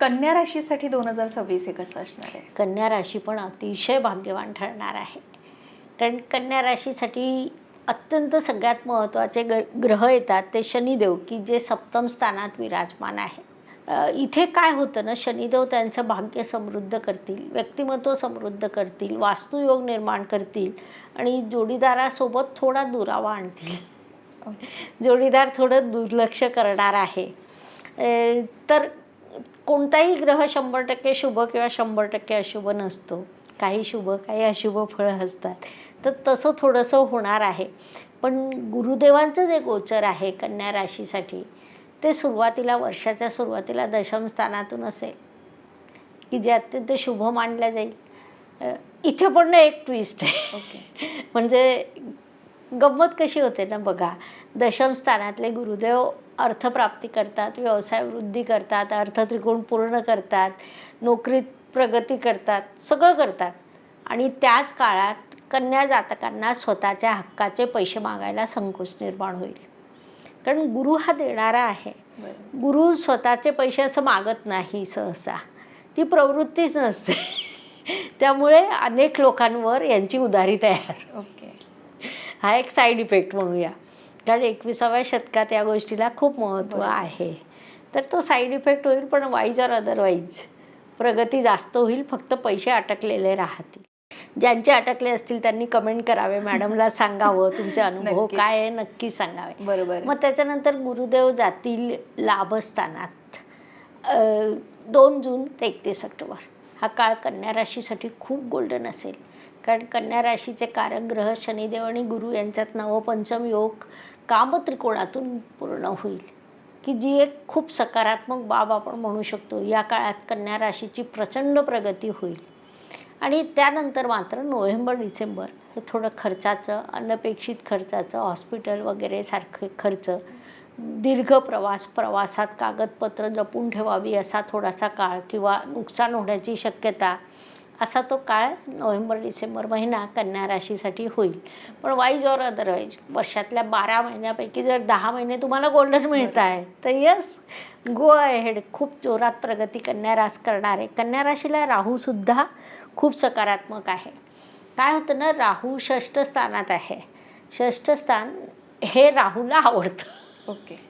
कन्या राशीसाठी दोन हजार सव्वीस हे कसं असणार आहे? कन्या राशी पण अतिशय भाग्यवान ठरणार आहे. कारण कन्या राशीसाठी अत्यंत सगळ्यात महत्त्वाचे ग ग्रह येतात ते शनिदेव की जे सप्तम स्थानात विराजमान आहे. इथे काय होतं ना शनिदेव त्यांचं भाग्य समृद्ध करतील व्यक्तिमत्व समृद्ध करतील वास्तुयोग निर्माण करतील आणि जोडीदारासोबत थोडा दुरावा आणतील. जोडीदार थोडं दुर्लक्ष करणार आहे. तर कोणताही ग्रह शंभर टक्के शुभ किंवा शंभर टक्के अशुभ नसतो. काही शुभ काही अशुभ फळं असतात. तर तसं थोडंसं होणार आहे. पण गुरुदेवांचं जे गोचर आहे कन्या राशीसाठी ते सुरुवातीला वर्षाच्या सुरुवातीला दशम स्थानातून असेल. की जे अत्यंत शुभ मानलं जाईल. इथे पण ना एक ट्विस्ट आहे. ओके म्हणजे गंमत कशी होते ना बघा. दशम स्थानातले गुरुदेव अर्थप्राप्ती करतात व्यवसाय वृद्धी करतात अर्थत्रिकोण पूर्ण करतात नोकरीत प्रगती करतात सगळं करतात. आणि त्याच काळात कन्या जातकांना स्वतःच्या हक्काचे पैसे मागायला संकोच निर्माण होईल. कारण गुरु हा देणारा आहे. गुरु स्वतःचे पैसे असं मागत नाही सहसा. ती प्रवृत्तीच नसते. त्यामुळे अनेक लोकांवर यांची उधारी तयार. ओके. हा एक साईड इफेक्ट म्हणूया. कारण एकविसाव्या शतकात या गोष्टीला खूप महत्त्व. आहे. तर तो साईड इफेक्ट होईल पण वाईज और अदरवाईज प्रगती जास्त होईल फक्त पैसे अटकलेले राहतील. ज्यांचे अटकले असतील त्यांनी कमेंट करावे मॅडमला सांगावं तुमचे अनुभव. काय आहे नक्की सांगावे. बरोबर. मग त्याच्यानंतर गुरुदेव जातील लाभस्थानात. दोन जून ते एकतीस ऑक्टोबर. हा काळ कन्या राशीसाठी खूप गोल्डन असेल. कारण कन्या राशीचे कारक ग्रह शनिदेव आणि गुरु यांच्यात नवपंचम योग कामत्रिकोणातून पूर्ण होईल. की जी एक खूप सकारात्मक बाब आपण म्हणू शकतो या काळात कन्या राशीची प्रचंड प्रगती होईल. आणि त्यानंतर मात्र नोव्हेंबर डिसेंबर हे थोडं खर्चाचं अनपेक्षित खर्चाचं हॉस्पिटल वगैरे सारखे खर्च दीर्घ प्रवास प्रवासात कागदपत्र जपून ठेवावी असा थोडासा काळ किंवा नुकसान होण्याची शक्यता असा तो काळ नोव्हेंबर डिसेंबर महिना कन्या राशीसाठी होईल. पण वाईज और अदरवाईज वर्षातल्या बारा महिन्यापैकी जर दहा महिने तुम्हाला गोल्डन मिळत आहे तर यस गो अहेड खूप जोरात प्रगती कन्या रास करणार आहे. कन्या राशीला राहूसुद्धा खूप सकारात्मक आहे. काय होतं ना राहू षष्ठ स्थानात आहे. षष्ठ स्थान हे राहूला आवडतं. ओके.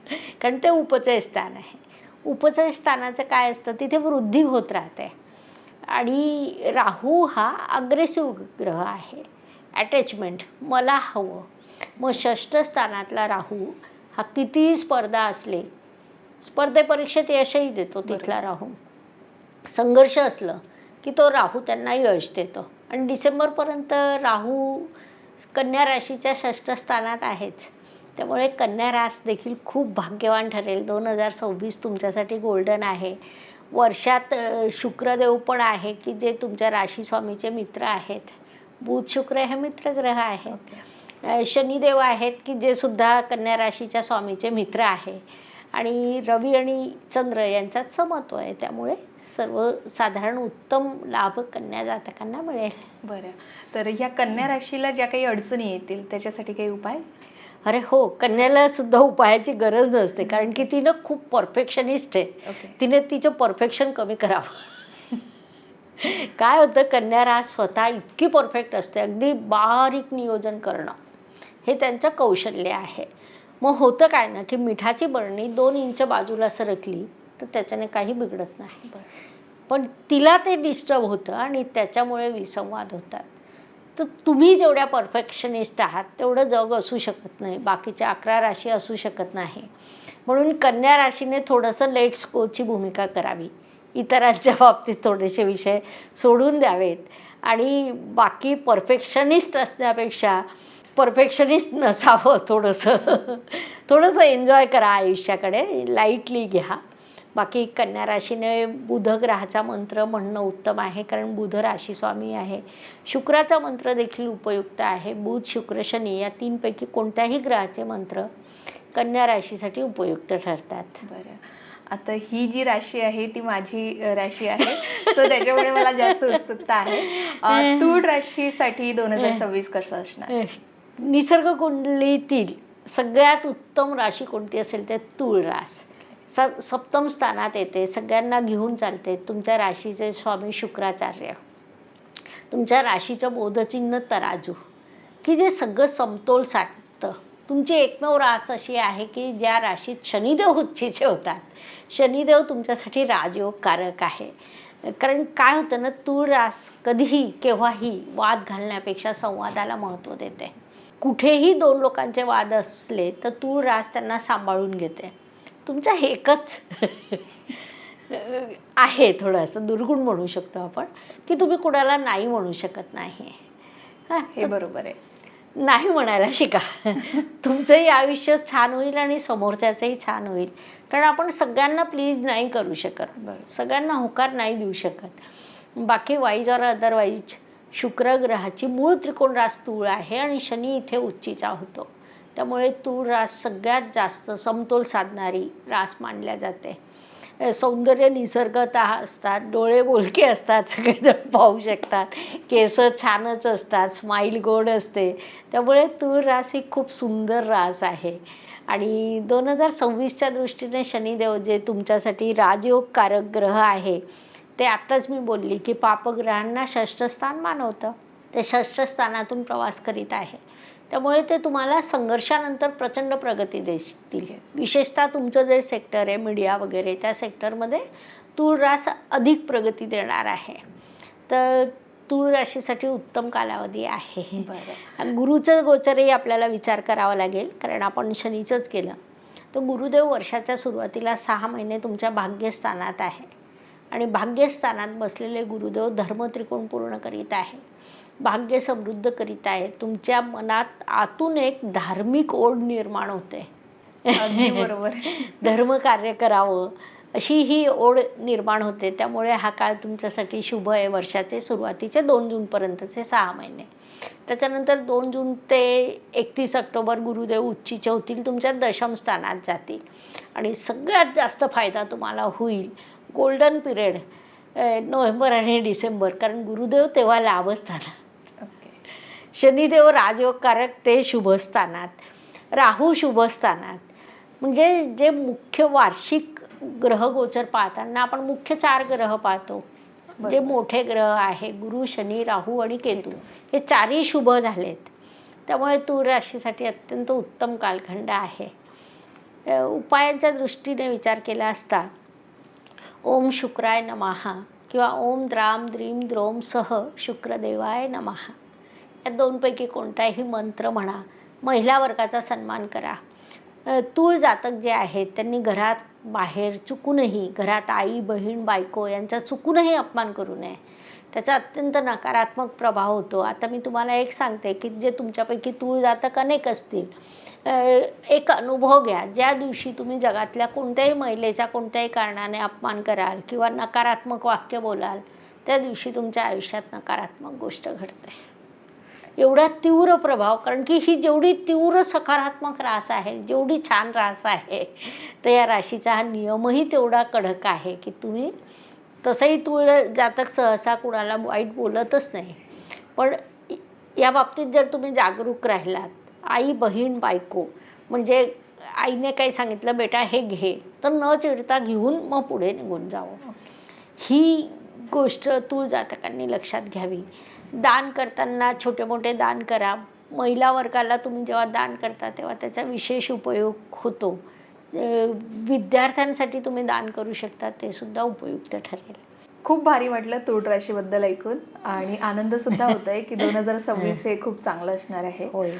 कारण ते उपचय स्थान आहे. उपचय स्थानाचं काय असतं तिथे वृद्धी होत राहते. आणि राहू हा अग्रेसिव्ह ग्रह आहे. अटॅचमेंट मला हवं. मग षष्ठ स्थानातला राहू हा कितीही स्पर्धा असले स्पर्धे परीक्षेत यशही देतो तिथला राहू. संघर्ष असलं की तो राहू त्यांना यश देतो. आणि डिसेंबरपर्यंत राहू कन्या राशीच्या षष्ठ स्थानात आहेच. त्यामुळे कन्या रास देखील खूप भाग्यवान ठरेल. दोन हजार सव्वीस तुमच्यासाठी गोल्डन आहे. वर्षात शुक्रदेव पण आहे की जे तुमच्या राशी स्वामीचे मित्र आहेत. बुध शुक्र हे मित्रग्रह आहेत. शनिदेव आहेत की जे सुद्धा कन्या राशीच्या स्वामीचे मित्र आहे. आणि रवी आणि चंद्र यांच्यात समत्व आहे. त्यामुळे सर्वसाधारण उत्तम लाभ कन्या जातकांना मिळेल. बरं. तर ह्या कन्या राशीला ज्या काही अडचणी येतील त्याच्यासाठी काही उपाय? अरे हो कन्याला सुद्धा उपायाची गरज नसते कारण की तिनं खूप परफेक्शनिस्ट आहे. तिने तिचं परफेक्शन कमी करावं. काय होतं कन्या रास स्वतः इतकी परफेक्ट असते अगदी बारीक नियोजन करणं. हे त्यांचं कौशल्य आहे. मग होतं काय ना की मिठाची बरणी दोन इंच बाजूला सरकली तर त्याच्याने काही बिघडत नाही. पण तिला ते डिस्टर्ब होतं आणि त्याच्यामुळे विसंवाद होतात. तर तुम्ही जेवढ्या परफेक्शनिस्ट आहात तेवढं जग असू शकत नाही. बाकीच्या अकरा राशी असू शकत नाही. म्हणून कन्या राशीने थोडंसं लेट स्कोची भूमिका करावी. इतरांच्या बाबतीत थोडेसे विषय सोडून द्यावेत. आणि बाकी परफेक्शनिस्ट असण्यापेक्षा परफेक्शनिस्ट नसावं थोडंसं. थोडंसं एन्जॉय करा आयुष्याकडे. लाईटली घ्या. बाकी कन्या राशीने बुध ग्रहाचा मंत्र म्हणणं उत्तम आहे कारण बुध राशी स्वामी आहे. शुक्राचा मंत्र देखील उपयुक्त आहे. बुध शुक्र शनी या तीनपैकी कोणत्याही ग्रहाचे मंत्र कन्या राशीसाठी उपयुक्त ठरतात. बरं. आता ही जी राशी आहे ती माझी राशी आहे. सो त्याच्यामुळे मला जास्त उत्सुकता आहे. तूळ राशीसाठी दोन हजार सव्वीस कसं असणार? निसर्ग कुंडलीतील सगळ्यात उत्तम राशी कोणती असेल ते तूळ रास स सप्तम स्थानात येते. सगळ्यांना घेऊन चालते. तुमच्या राशीचे स्वामी शुक्राचार्य. तुमच्या राशीचं बोधचिन्ह तराजू. की जे सगळं समतोल साधतं. तुमची एकमेव रास अशी आहे की ज्या राशीत शनिदेव उच्चीचे होतात. शनिदेव तुमच्यासाठी राजयोगकारक आहे. कारण काय होतं ना तूळ रास कधीही केव्हाही वाद घालण्यापेक्षा संवादाला महत्त्व देते. कुठेही दोन लोकांचे वाद असले तर तूळ रास त्यांना सांभाळून घेते. तुमचा एकच आहे थोडंसं दुर्गुण म्हणू शकतो आपण की तुम्ही कुणाला नाही म्हणू शकत नाही. हा, हे बरोबर आहे. नाही म्हणायला शिका. तुमचंही आयुष्य छान होईल आणि समोरच्याचंही छान होईल. कारण आपण सगळ्यांना प्लीज नाही करू शकत. सगळ्यांना होकार नाही देऊ शकत. बाकी वाईज ऑर अदरवाईज शुक्र ग्रहाची मूळ त्रिकोण रास तूळ आहे आणि शनी इथे उच्चीचा होतो. त्यामुळे तूळ रास सगळ्यात जास्त समतोल साधणारी रास मानल्या जाते. सौंदर्य निसर्गतः असतात डोळे बोलके असतात सगळेजण पाहू शकतात. केस छानच असतात स्माईल गोड असते. त्यामुळे तूळ रास ही खूप सुंदर रास आहे. आणि दोन हजार सव्वीसच्या दृष्टीने शनिदेव जे तुमच्यासाठी राजयोगकारक ग्रह आहे ते आत्ताच मी बोलली की पापग्रहांना षष्ठस्थान मानवतं. ते षष्ठस्थानातून प्रवास करीत आहे. त्यामुळे ते तुम्हाला संघर्षानंतर प्रचंड प्रगती देतील विशेषतः तुमचं जे सेक्टर आहे मीडिया वगैरे त्या सेक्टरमध्ये तूळ रास अधिक प्रगती देणार आहे. तर तूळ राशीसाठी उत्तम कालावधी आहे. गुरुचं गोचरही आपल्याला विचार करावा लागेल कारण आपण शनीचंच केलं. तर गुरुदेव वर्षाच्या सुरुवातीला सहा महिने तुमच्या भाग्यस्थानात आहे. आणि भाग्यस्थानात बसलेले गुरुदेव धर्मत्रिकोण पूर्ण करीत आहे. भाग्य समृद्ध करीत आहे. तुमच्या मनात आतून एक धार्मिक ओढ निर्माण होते. बरोबर. धर्म कार्य करावं अशी ही ओढ निर्माण होते. त्यामुळे हा काळ तुमच्यासाठी शुभ आहे. वर्षाचे सुरुवातीचे दोन जूनपर्यंतचे सहा महिने. त्याच्यानंतर दोन जून ते एकतीस ऑक्टोबर गुरुदेव उच्चीचे होतील तुमच्या दशम स्थानात जातील. आणि सगळ्यात जास्त फायदा तुम्हाला होईल. गोल्डन पिरियड नोव्हेंबर आणि डिसेंबर कारण गुरुदेव तेव्हा लाभस्थानात ओके शनिदेव राजयोगकारक ते शुभस्थानात. राहू शुभस्थानात. म्हणजे जे मुख्य वार्षिक ग्रहगोचर पाहताना आपण मुख्य चार ग्रह पाहतो. जे. मोठे ग्रह आहे गुरु शनी राहू आणि केतू. हे चारही शुभ झालेत. त्यामुळे तूळ राशीसाठी अत्यंत उत्तम कालखंड आहे. उपायांच्या दृष्टीने विचार केला असता ओम शुक्राय नमहा किंवा ओम द्राम द्रीम द्रोम सह शुक्रदेवाय नमहा या दोनपैकी कोणताही मंत्र म्हणा महिला वर्गाचा सन्मान करा. तूळ जातक जे आहेत त्यांनी घरात बाहेर चुकूनही घरात आई बहीण बायको यांचा चुकूनही अपमान करू नये. त्याचा अत्यंत नकारात्मक प्रभाव होतो. आता मी तुम्हाला एक सांगते की जे तुमच्यापैकी तूळ जातक अनेक असतील एक अनुभव घ्या. ज्या दिवशी तुम्ही जगातल्या कोणत्याही महिलेचा कोणत्याही कारणाने अपमान कराल किंवा नकारात्मक वाक्य बोलाल त्या दिवशी तुमच्या आयुष्यात नकारात्मक गोष्ट घडते. एवढा तीव्र प्रभाव कारण की ही जेवढी तीव्र सकारात्मक रास आहे जेवढी छान रास आहे तर या राशीचा हा नियमही तेवढा कडक आहे की तुम्ही तसंही तुळ जातक सहसा कुणाला वाईट बोलतच नाही. पण या बाबतीत जर तुम्ही जागरूक राहिलात आई बहीण बायको म्हणजे आईने काही सांगितलं बेटा हे घे तर न चिडता घेऊन मग पुढे निघून जावं. ही गोष्ट तूळ जातकांनी लक्षात घ्यावी. दान करताना छोटे मोठे दान करा. महिला वर्गाला तुम्ही जेव्हा दान करता तेव्हा त्याचा विशेष उपयोग होतो. विद्यार्थ्यांसाठी तुम्ही दान करू शकता ते सुद्धा उपयुक्त ठरेल. खूप भारी वाटलं तूळ राशीबद्दल ऐकून आणि आनंद सुद्धा होतोय की दोन हजार सव्वीस हे खूप चांगलं असणार आहे. होय.